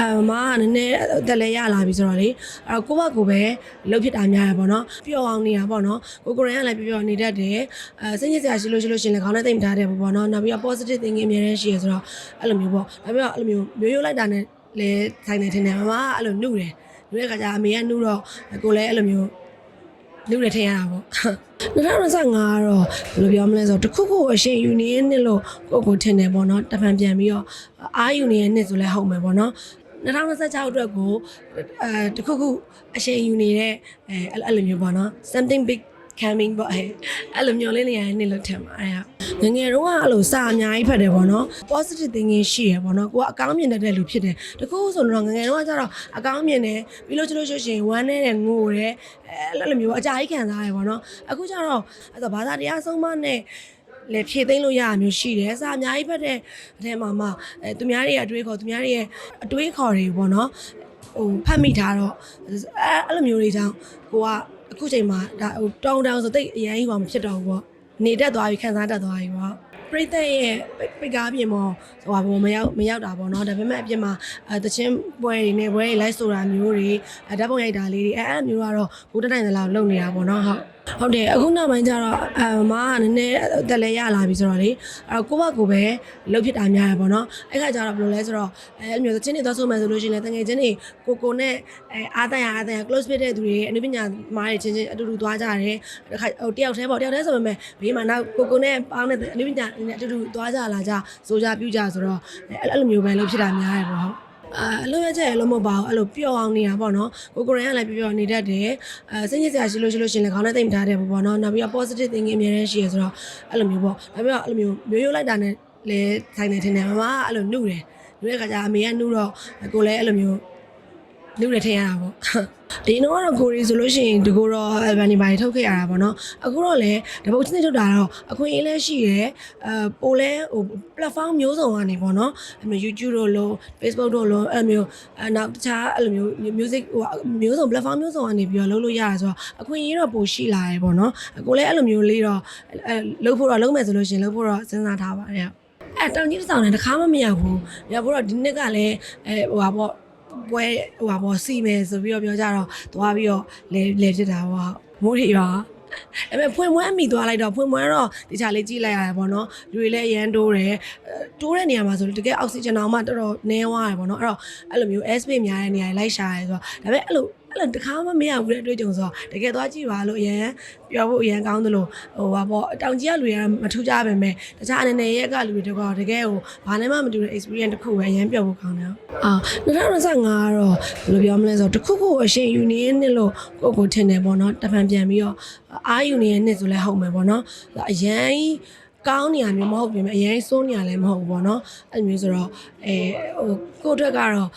အမကနည်းနည်းအသက်လည်းရလာပြီဆိုတော့လေအဲ့တော့ကိုယ့်ဘက်ကိုပဲလှုပ်ဖြစ်တာများရပေါ့နော်ပျော်အောင်နေတာပေါ့နော်ကိုကိုရင်ကလည်းပျော်ပျော်နေတတ်တယ်အဲစိတ်ညစ်စရာရှိလို့ရှိလို့ရှရင်လည်းခေါင်းနဲ့သိမ့်ထားတယ်ပေါ့နော်နောက်ပြီးတော့ positive thinking အများကြီးရှိရဆိုတော့အဲ့လိုမျိုးပေါ့နောက်ပြီးတော့အဲ့လိုမျိုးမျိုးရိုးလိုက်တာနဲ့လည်းဆိုင်နေထင်တယ်မမကအဲ့လိုနှုတ်တယ်နှုတ်တဲ့ခါကျအမေကနှုတ်တော့ကိုလည်းအဲ့လိုမျိုးလူတွေထင်ရတာပေါ့2025ကတော့ဘယ်လိုပြောမလဲဆိုတော့တစ်ခုခုအရှင်ယူနီယံနှစ်လို့ကိုယ့်ကိုထင်တယ်ပေါ့နော်တဖန်ပြန်ပြီးတော့အာယူနီယံနှစ်ဆိုလဲဟုတ်မယ်ပေါ့နော် 2026အတွက်ကိုအဲတစ်ခုခုအရှင်ယူနေတဲ့အဲအဲ့အဲ့လိုမျိုးပေါ့နော် something big coming ပေါ့အဲအဲ့လိုမျိုးလေးနေရာနေလို့ထင်ပါတယ်ဟာငယ်ငယ်တုန်းကအဲ့လိုစာအများကြီးဖတ်တယ်ပေါ့နော် positive thinking ရှိရပေါ့နော်ကိုကအကောင်းမြင်တတ်တဲ့လူဖြစ်တယ်တခုဆိုတော့ငယ်ငယ်တုန်းကကျတော့အကောင်းမြင်တယ်ပြီးလို့ကျလို့ရှိရင်ဝမ်းနေတဲ့ငိုတယ်အဲ့လိုမျိုးအကြိုက်ခံစားရပေါ့နော်အခုကျတော့အဲ့တော့ဘာသာတရားဆုံးမနဲ့ လေဖြည့်သိမ့်လို့ရတာမျိုးရှိတယ်။စာအများကြီးဖတ်တဲ့အထဲမှာမှအဲသူများတွေရဲ့အတွေးခေါ်သူများတွေရဲ့အတွေးခေါ်တွေပေါ့နော်။ဟိုဖတ်မိထားတော့အဲအဲ့လိုမျိုးတွေကြောင့်ကိုကအခုချိန်မှာဒါဟိုတောင်းတောင်းဆိုတိတ်အရင်ကြီးပါမဖြစ်တော့ဘူးပေါ့။နေတက်သွားပြီခံစားတတ်သွားပြီပေါ့။ပရိသတ်ရဲ့ပိတ်ကားပြင်မောဟိုဟာဘောမရောက်မရောက်တာပေါ့နော်ဒါပေမဲ့အပြင်မှာအဲတချင်းပွဲတွေနဲ့ပွဲတွေလိုက်ဆိုတာမျိုးတွေအဲဓာတ်ပုံရိုက်တာလေးတွေအဲအဲ့မျိုးကတော့ကိုတက်နိုင်သလောက်လုပ်နေတာပေါ့နော်ဟုတ် ဟုတ်တယ်အခုနောက်ပိုင်းကျတော့အမကနည်းနည်းအသက်လည်းရလာပြီဆိုတော့လေအဲ့တော့ကိုယ့်ဘက်ကိုပဲလှုပ်ဖြစ်တာများရပေါ့နော်အဲ့ခါကျတော့ဘယ်လိုလဲဆိုတော့အဲအဲ့မျိုးတချင်းတွေသွားဆိုမှဆိုလို့ရှိရင်လည်းတငယ်ချင်းတွေကိုကိုနဲ့အဲအားတန်ရအားတန်ရ close ဖြစ်တဲ့သူတွေအနုပညာမားတွေချင်းချင်းအတူတူသွားကြတယ်တစ်ခါဟိုတယောက်တည်းပေါ့တယောက်တည်းဆိုပေမဲ့ဘေးမှာနောက်ကိုကိုနဲ့ပေါင်းတဲ့အနုပညာနဲ့အတူတူသွားကြလာကြစိုးကြပြူကြဆိုတော့အဲ့လိုမျိုးပဲလှုပ်ဖြစ်တာများရပေါ့ဟုတ် အာအလုံးရချက်ရလုံးမပါဘူးအဲ့လိုပျော်အောင်နေတာပေါ့နော်ကိုကိုရင်ကလည်းပျော်ပျော်နေတတ်တယ်အဲစိတ်ညစ်စရာရှိလို့ရှိလို့ရှင်လည်းခေါင်းနဲ့သိမ့်ထားတယ်ပေါ့နော်နောက်ပြီးတော့ positive thinking အများကြီးရှိရဆိုတော့အဲ့လိုမျိုးပေါ့နောက်ပြီးတော့အဲ့လိုမျိုးမျိုးရိုးလိုက်တာနဲ့လည်းဆိုင်နေထင်တယ်မမကအဲ့လိုနှုတ်တယ်နှုတ်တဲ့ခါကျအမေကနှုတ်တော့ကိုလည်းအဲ့လိုမျိုး လူတွေထင်ရတာပေါ့ဒီတော့ကတော့ကိုရီဆိုလို့ရှိရင်ဒီကိုတော့ album တွေပါထုတ်ခဲ့ရတာပေါ့နော်အခုတော့လည်းတပုတ်ချင်းထုတ်တာတော့အခွင့်အရေးလည်းရှိရယ်အဲပိုလဲဟို platform မျိုးစုံကနေပေါ့နော်အဲ့လို YouTube တို့လို့ Facebook တို့လို့အဲ့လိုမျိုးအဲနောက်တခြားအဲ့လိုမျိုး music ဟိုမျိုးစုံ platform မျိုးစုံကနေပြီးတော့လုပ်လို့ရတာဆိုတော့အခွင့်အရေးတော့ပိုရှိလာရယ်ပေါ့နော်ကိုလည်းအဲ့လိုမျိုးလေးတော့အဲလုပ်ဖို့တော့လုပ်မယ်ဆိုလို့ရှိရင်လုပ်ဖို့တော့စဉ်းစားထားပါတယ်အဲတောင်ကြီးတစ်ဆောင်နဲ့တခါမှမရောက်ဘူး။ရောက်ဖို့တော့ဒီနှစ်ကလည်းအဲဟိုပါပေါ့ ပွဲဟိုပါပေါ့စီမယ်ဆိုပြီးတော့ပြောကြတော့သွားပြီးတော့လဲလဲဖြစ်တာပေါ့မိုးတွေရောအဲ့မဲ့ဖွင့်မွမ်းမိသွားလိုက်တော့ဖွင့်မွမ်းတော့တခြားလေးကြည့်လိုက်ရတယ်ပေါ့နော်လူတွေလည်းရမ်းတိုးတယ်တိုးတဲ့နေရာမှာဆိုတကယ်အောက်ဆီဂျင်အောင်မှတော်တော်နည်းသွားတယ်ပေါ့နော်အဲ့တော့အဲ့လိုမျိုး S space များတဲ့နေရာတွေလိုက်ရှာရဲဆိုတော့ဒါပေမဲ့အဲ့လို အဲ့လိုတခါမှမရဘူးတဲ့အတွေ့အကြုံဆိုတော့တကယ်သွားကြည့်ပါလို့အရင်ပြောဖို့အရင်ကောင်းသလိုဟိုပါပေါ့တောင်ကြီးကလူတွေကမထူးကြပါပဲတခြားအနေနဲ့ရက်ကလူတွေတော့တကယ်ဟိုဘာနဲ့မှမတူတဲ့ experience တစ်ခုပဲအရင်ပြောဖို့ကောင်းတယ်အာ2025ကတော့ဘယ်လိုပြောမလဲဆိုတော့တစ်ခုခုအရှင်ယူနီယံနှစ်လို့ကိုယ့်ကိုထင်တယ်ပေါ့နော်တဖန်ပြန်ပြီးတော့အာယူနီယံနှစ်ဆိုလဲဟုတ်မယ်ပေါ့နော်အရင်ကောင်းနေရမျိုးမဟုတ်ပြင်မဲ့အရင်စိုးနေရလည်းမဟုတ်ဘူးပေါ့နော်အဲ့လိုမျိုးဆိုတော့အဲဟိုကိုယ့်အတွက်ကတော့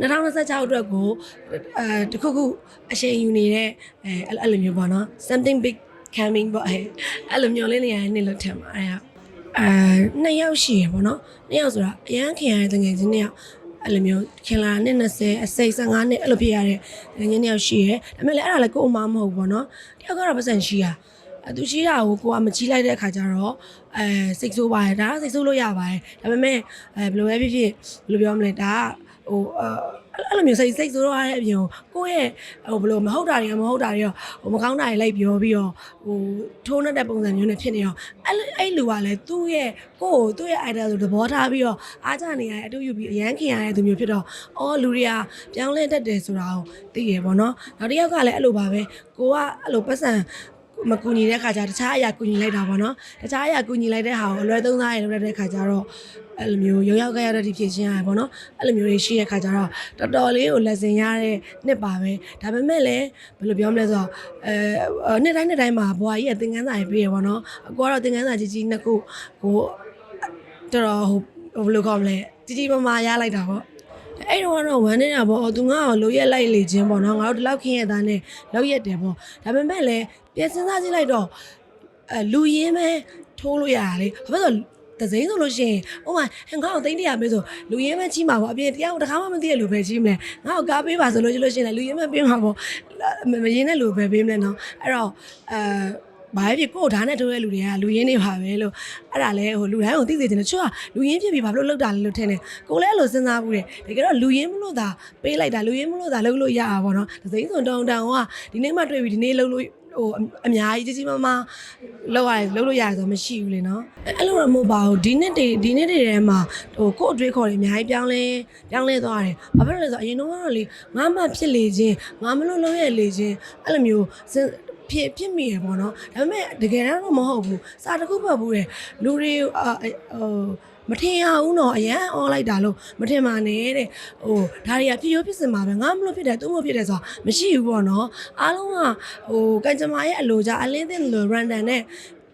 2026အတွက်ကိုအဲတခုခုအရှင်ယူနေတဲ့အဲအဲ့လိုမျိုးပေါ့နော် something big coming ပေါ့အဲအဲ့လိုမျိုးလေးနေရာနေလို့ထင်ပါတယ်အဲနှစ်ယောက်ရှိရပေါ့နော်နှစ်ယောက်ဆိုတာအရန်ခင်ရတဲ့ငွေချင်းနှစ်ယောက်အဲ့လိုမျိုးခင်လာနှစ်20အစိတ်15နှစ်အဲ့လိုဖြစ်ရတဲ့ငွေချင်းနှစ်ယောက်ရှိရဒါပေမဲ့လည်းအဲ့ဒါလည်းကိုယ်အမမဟုတ်ဘူးပေါ့နော်တယောက်ကတော့ပတ်စံရှိရအဲသူရှိတာကိုကိုကမကြီးလိုက်တဲ့အခါကျတော့အဲစိတ်ဆိုးပါတယ်ဒါကစိတ်ဆိုးလို့ရပါတယ်ဒါပေမဲ့အဲဘယ်လိုပဲဖြစ်ဖြစ်ဘယ်လိုပြောမလဲဒါက ဟိုအဲအဲ့လိုမျိုးစိတ်စိတ်ဆိုးရတဲ့အပြင်ကိုယ့်ရဲ့ဟိုဘယ်လိုမဟုတ်တာတွေကမဟုတ်တာတွေရောဟိုမကောင်းတာတွေလိုက်ပြောပြီးတော့ဟိုထိုးနေတဲ့ပုံစံမျိုးနဲ့ဖြစ်နေတော့အဲ့အဲ့လူကလည်းသူ့ရဲ့ကိုယ့်ကိုသူ့ရဲ့ idea ဆိုသဘောထားပြီးတော့အားကြနေရတဲ့အတူယူပြီးအရန်ခင်ရတဲ့သူမျိုးဖြစ်တော့အော်လူတွေကပြောင်းလဲတတ်တယ်ဆိုတာကိုသိရပေါ့နော်နောက်တစ်ယောက်ကလည်းအဲ့လိုပါပဲကိုကအဲ့လိုပတ်စံမကူညီတဲ့ခါကျတခြားအရာကူညီလိုက်တာပေါ့နော်တခြားအရာကူညီလိုက်တဲ့ဟာကိုအလွယ်သုံးစားရလုပ်တဲ့ခါကျတော့ အဲ့လိုမျိုးရောက်ရောက်ကြရတဲ့ဒီဖြစ်ချင်းရတယ်ပေါ့နော်အဲ့လိုမျိုးတွေရှိတဲ့ခါကျတော့တော်တော်လေးကိုလက်စင်ရတဲ့နှစ်ပါပဲဒါပေမဲ့လည်းဘယ်လိုပြောမလဲဆိုတော့အဲနှစ်တိုင်းနှစ်တိုင်းမှာဘွာကြီးရဲ့သင်ခန်းစာတွေပြရပေါ့နော်အကူကတော့သင်ခန်းစာကြီးကြီးနှစ်ခုကိုတော်တော်ဟိုဘယ်လိုခေါ်မလဲကြီးကြီးမားမားရလိုက်တာပေါ့အဲ့တော့ကတော့ဝမ်းနေတာပေါ့သူငါ့ကိုလိုရက်လိုက်လေခြင်းပေါ့နော်ငါတို့ဒီလောက်ခင်းရသားနဲ့လောက်ရက်တယ်ပေါ့ဒါပေမဲ့လည်းပြန်စဉ်းစားကြည့်လိုက်တော့အဲလူရင်းပဲထိုးလို့ရတာလေဘာဖြစ်လို့ တစိမ့်ဆိုလို့ရှိရင်ဥမာဟင်ငါ့ကိုသိန်းတရာပေးဆိုလူရင်းပဲကြီးမှာပေါ့အပြင်တရားတခါမှမသိရလူပဲကြီးမလဲငါ့ကိုကားပေးပါဆိုလို့ရှိလို့ရှိရင်လူရင်းပဲပေးမှာပေါ့မရင်းတဲ့လူပဲပေးမလဲနော်အဲ့တော့အဲဘာပဲဖြစ်ကိုယ်ဓာတ်နဲ့ထိုးတဲ့လူတွေကလူရင်းနေပါပဲလို့အဲ့ဒါလဲဟိုလူတိုင်းကိုသိစေချင်တယ်ချွတ်ကလူရင်းဖြစ်ပြီးဘာလို့လောက်တာလဲလို့ထင်တယ်ကိုလည်းအဲ့လိုစဉ်းစားဘူးတယ်တကယ်တော့လူရင်းမလို့သာပေးလိုက်တာလူရင်းမလို့သာလုပ်လို့ရတာပေါ့နော်ဒသိန်းစုံတောင်းတောင်းကဒီနေ့မှတွေ့ပြီးဒီနေ့လုပ်လို့ ဟိုအများကြီးကြီးကြီးမားမားလောက်ရတယ်လောက်လို့ရတယ်ဆိုမရှိဘူးလေနော်အဲ့လိုတော့မဟုတ်ပါဘူးဒီနေ့တွေဒီနေ့တွေထဲမှာဟိုကို့အတွေးခေါ်တွေအများကြီးပြောင်းလဲပြောင်းလဲသွားတယ်ဘာဖြစ်လို့လဲဆိုတော့အရင်တော့ကတော့လေငါမှဖြစ်လေခြင်းငါမလို့လုံးရလေခြင်းအဲ့လိုမျိုးစဉ်း ဖြစ်ဖြစ်မိရပေါ့နော်ဒါပေမဲ့တကယ်တော့မဟုတ်ဘူးစာတစ်ခုပတ်ဘူးတယ်လူတွေအာဟိုမထင်ရဘူးနော်အရန်អော်လိုက်တာလို့မထင်ပါနဲ့တဲ့ဟိုဒါတွေကဖြစ်ရောဖြစ်စင်ပါပဲငါမလို့ဖြစ်တယ်သူမလို့ဖြစ်တယ်ဆိုတာမရှိဘူးပေါ့နော်အားလုံးကဟိုကန်ကြမာရဲ့အလိုကြအလင်းတင်လို့ random နဲ့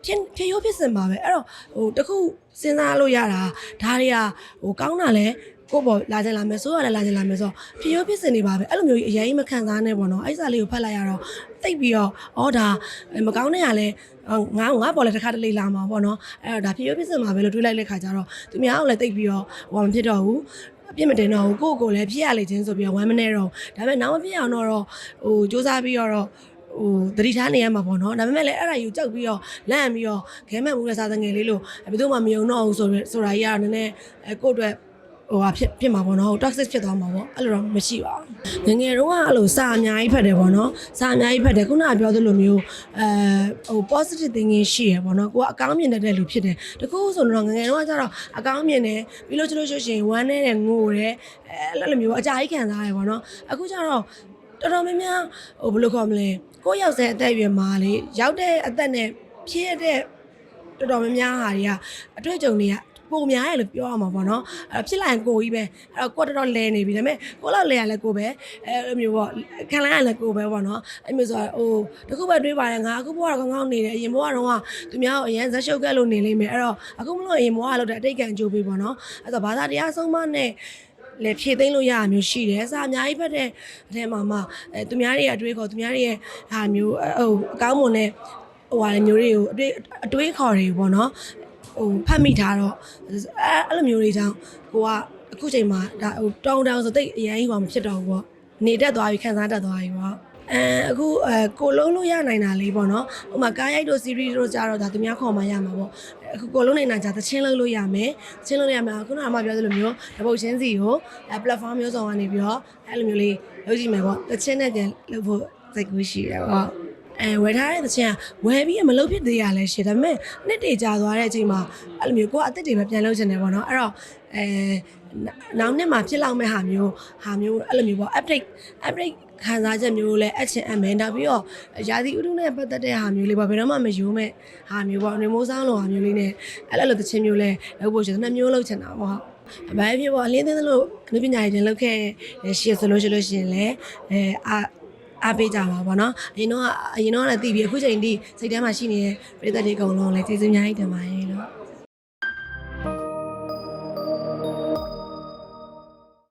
ဖြစ်ဖြစ်ရောဖြစ်စင်ပါပဲအဲ့တော့ဟိုတခုစဉ်းစားလို့ရတာဒါတွေကဟိုကောင်းတာလဲကိုယ့်ဘောလာကြလာမယ်ဆိုရလဲလာကြလာမယ်ဆိုတော့ဖြစ်ရောဖြစ်စင်နေပါပဲအဲ့လိုမျိုးကြီးအရင်ကြီးမခံစားနဲ့ပေါ့နော်အဲ့စာလေးကိုဖတ်လိုက်ရတော့သိပ်ပြီးတော့ဩဒါမကောင်းတဲ့ကလည်းငါငါပေါ်လဲတစ်ခါတလေလာမှာပေါ့နော်အဲ့တော့ဒါဖြစ်ရောဖြစ်စင်မှာပဲလို့တွေးလိုက်တဲ့ခါကျတော့သူများအောင်လည်းသိပ်ပြီးတော့ဟိုမဖြစ်တော့ဘူးအပြစ်မတင်တော့ဘူးကိုယ့်ကိုယ်လည်းဖြစ်ရလေခြင်းဆိုပြီးတော့ဝမ်းမနေတော့ဒါပေမဲ့နောက်မဖြစ်အောင်တော့ဟိုစူးစမ်းပြီးတော့ ဟိုတတိထားနေရမှာပေါ့နော်ဒါပေမဲ့လည်းအဲ့ဒါယူကြောက်ပြီးတော့လန့်ပြီးတော့ခဲမဲ့မှုတဲ့စားတဲ့ငယ်လေးလို့ဘယ်သူမှမယုံတော့ဘူးဆိုရဆိုတာကြီးကတော့နည်းနည်းအဲကိုယ့်အတွက်ဟိုဟာဖြစ်ဖြစ်မှာပေါ့နော် toxic ဖြစ်သွားမှာပေါ့အဲ့လိုတော့မရှိပါဘူးငယ်ငယ်တော့ကအဲ့လိုစာအများကြီးဖတ်တယ်ပေါ့နော်စာအများကြီးဖတ်တယ်ခုနကပြောသလိုမျိုးအဲဟို positive thinking ရှိရပေါ့နော်ကိုကအကောင်းမြင်တတ်တဲ့လူဖြစ်တယ်တကူဆိုတော့ငယ်ငယ်တော့ကကျတော့အကောင်းမြင်တယ်ပြီးလို့ကျလို့ရှိရင်ဝမ်းနေတဲ့ငိုတယ်အဲအဲ့လိုမျိုးအကြာကြီးခံစားရပေါ့နော်အခုကျတော့ တော်တော်များများဟိုဘယ်လိုခေါ်မလဲကိုယ့်ရောက်တဲ့အသက်အရွယ်မှာလေရောက်တဲ့အသက်နဲ့ဖြစ်ရတဲ့တော်တော်များများဟာတွေကအတွေ့အကြုံတွေကပုံများရလို့ပြောရမှာပေါ့နော်အဲ့တော့ဖြစ်လာရင်ကိုကြီးပဲအဲ့တော့ကိုတော်တော်လဲနေပြီဒါပေမဲ့ကိုလောက်လဲရလဲကိုပဲအဲ့လိုမျိုးပေါ့ခံလိုက်ရလဲကိုပဲပေါ့နော်အဲ့မျိုးဆိုတော့ဟိုတခုပဲတွေးပါတယ်ငါအခုဘဝတော့ကောင်းကောင်းနေတယ်အရင်ဘဝတော့ကသူများကိုအရင်ဇက်ရှုပ်ကက်လို့နေလိမ့်မယ်အဲ့တော့အခုမလို့အရင်ဘဝကလောက်တဲ့အတိတ်ကံကြိုးပေးပေါ့နော်အဲ့တော့ဘာသာတရားဆုံးမနဲ့ လေဖြည့်သိမ့်လို့ရတာမျိုးရှိတယ်။စာအများကြီးဖတ်တဲ့အထဲမှာမှအဲသူများတွေရဲ့အတွေးခေါ်သူများတွေရဲ့ဟာမျိုးဟိုအကောင်းမွန်တဲ့ဟိုဟာမျိုးတွေကိုအတွေးအတွေးခေါ်တွေပေါ့နော်ဟိုဖတ်မိထားတော့အဲအဲ့လိုမျိုးတွေကြောင့်ကိုကအခုချိန်မှာဒါဟိုတောင်းတောင်းဆိုတိတ်အရင်ကြီးပါမဖြစ်တော့ဘူးပေါ့နေတတ်သွားပြီခံစားတတ်သွားပြီပေါ့ အဲအခုအဲကိုလုံးလို့ရနိုင်တာလေးပေါ့နော်ဟိုမှာကားရိုက်တို့ series တို့ကြတော့ဒါသူများခေါ်မှရမှာပေါ့အခုကိုလုံးနိုင်တာじゃသချင်းလုံးလို့ရမယ်သချင်းလုံးလို့ရမယ်ခုနကမှပြောသလိုမျိုးတပုတ်ချင်းစီကိုအဲ platform မျိုးစုံကနေပြီးတော့အဲ့လိုမျိုးလေးလုပ်ကြည့်မယ်ပေါ့သချင်းနဲ့ပြန်လုပ်ဖို့စိတ်ကူးရှိတယ်ပေါ့အဲဝယ်ထားတဲ့သချင်းကဝယ်ပြီးမလုပ်ဖြစ်သေးရလဲရှည်ဒါပေမဲ့နှစ်တည်ကြာသွားတဲ့အချိန်မှာအဲ့လိုမျိုးကိုကအသက်တွေပဲပြန်လုပ်ချင်တယ်ပေါ့နော်အဲ့တော့အဲနောက်နှစ်မှာဖြစ်လောက်မဲ့ဟာမျိုးဟာမျိုးအဲ့လိုမျိုးပေါ့ update update ခံစားချက်မျိုးလဲအချင်အမဲနောက်ပြီးတော့ရာသီဥတုနဲ့ပတ်သက်တဲ့ဟာမျိုးလေးပေါ့ဘယ်တော့မှမယိုးမဲ့ဟာမျိုးပေါ့နေမိုးဆောင်လိုဟာမျိုးလေးနဲ့အဲ့လိုသချင်းမျိုးလဲလုပ်ဖို့ရှင်နှစ်မျိုးလုပ်ချင်တာပေါ့ဟုတ်ဘာဖြစ်ပေါ့အလင်းသင်းသလိုအနုပညာရှင်လုပ်ခဲ့ရှေ့ဆိုလို့ရှိလို့ရှင်လဲအဲအာအားပေးကြပါဘောနော်အရင်တော့အရင်တော့လည်းတည်ပြီးအခုချိန်ထိစိတ်ထဲမှာရှိနေတဲ့ပြည်သက်တွေအကုန်လုံးလည်းကျေးဇူးအများကြီးတင်ပါတယ်လို့